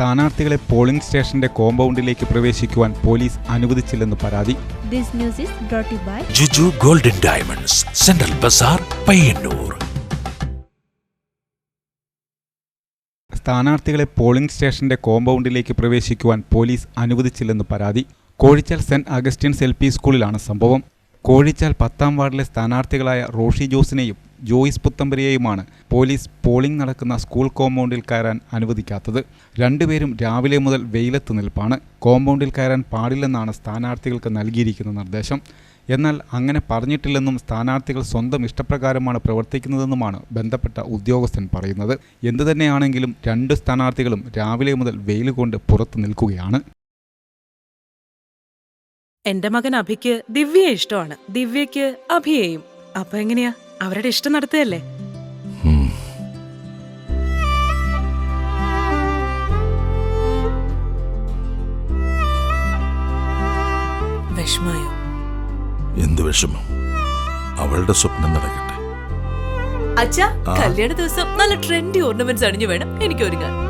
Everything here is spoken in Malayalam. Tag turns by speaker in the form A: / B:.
A: സ്ഥാനാർത്ഥികളെ പോളിംഗ് സ്റ്റേഷന്റെ കോമ്പൗണ്ടിലേക്ക് പ്രവേശിക്കുവാൻ പോലീസ് അനുവദിച്ചില്ലെന്ന് പരാതി.
B: This news is brought by
C: Juju golden diamonds central bazaar Payyanur.
A: സ്ഥാനാർത്ഥികളെ പോളിംഗ് സ്റ്റേഷന്റെ കോമ്പൗണ്ടിലേക്ക് പ്രവേശിക്കുവാൻ പോലീസ് അനുവദിച്ചില്ലെന്ന് പരാതി. Kozhichal Saint Augustine's L P സ്കൂളിലാണ് സംഭവം. കോഴിച്ചാൽ പത്താം വാർഡിലെ സ്ഥാനാർത്ഥികളായ റോഷി ജോസിനെയും ജോയിസ് പുത്തമ്പരിയെയുമാണ് പോലീസ് പോളിംഗ് നടക്കുന്ന സ്കൂൾ കോമ്പൗണ്ടിൽ കയറാൻ അനുവദിക്കാത്തത്. രണ്ടുപേരും രാവിലെ മുതൽ വെയിലത്ത് നിൽപ്പാണ്. കോമ്പൗണ്ടിൽ കയറാൻ പാടില്ലെന്നാണ് സ്ഥാനാർത്ഥികൾക്ക് നൽകിയിരിക്കുന്ന നിർദ്ദേശം. എന്നാൽ അങ്ങനെ പറഞ്ഞിട്ടില്ലെന്നും സ്ഥാനാർത്ഥികൾ സ്വന്തം ഇഷ്ടപ്രകാരമാണ് പ്രവർത്തിക്കുന്നതെന്നുമാണ് ബന്ധപ്പെട്ട ഉദ്യോഗസ്ഥൻ പറയുന്നത്. എന്തുതന്നെയാണെങ്കിലും രണ്ട് സ്ഥാനാർത്ഥികളും രാവിലെ മുതൽ വെയിൽ കൊണ്ട് പുറത്തു നിൽക്കുകയാണ്.
D: എന്റെ മകൻ അഭിക്ക് ദിവ്യയെ ഇഷ്ടമാണ്. ദിവ്യയ്ക്ക് അഭിയെയും. അപ്പൊ എങ്ങനെയാ? അവരുടെ ഇഷ്ടം നടത്തുകയല്ലേ? വിഷമായോ?
E: എന്ത് വിഷമം? അവളുടെ സ്വപ്നം നടക്കട്ടെ.
F: അച്ഛാ കല്യാണ ദിവസം നല്ല ട്രെൻഡി ഓർണമെന്റ്സ് അണിഞ്ഞു വേണം എനിക്ക് ഒരുങ്ങാൻ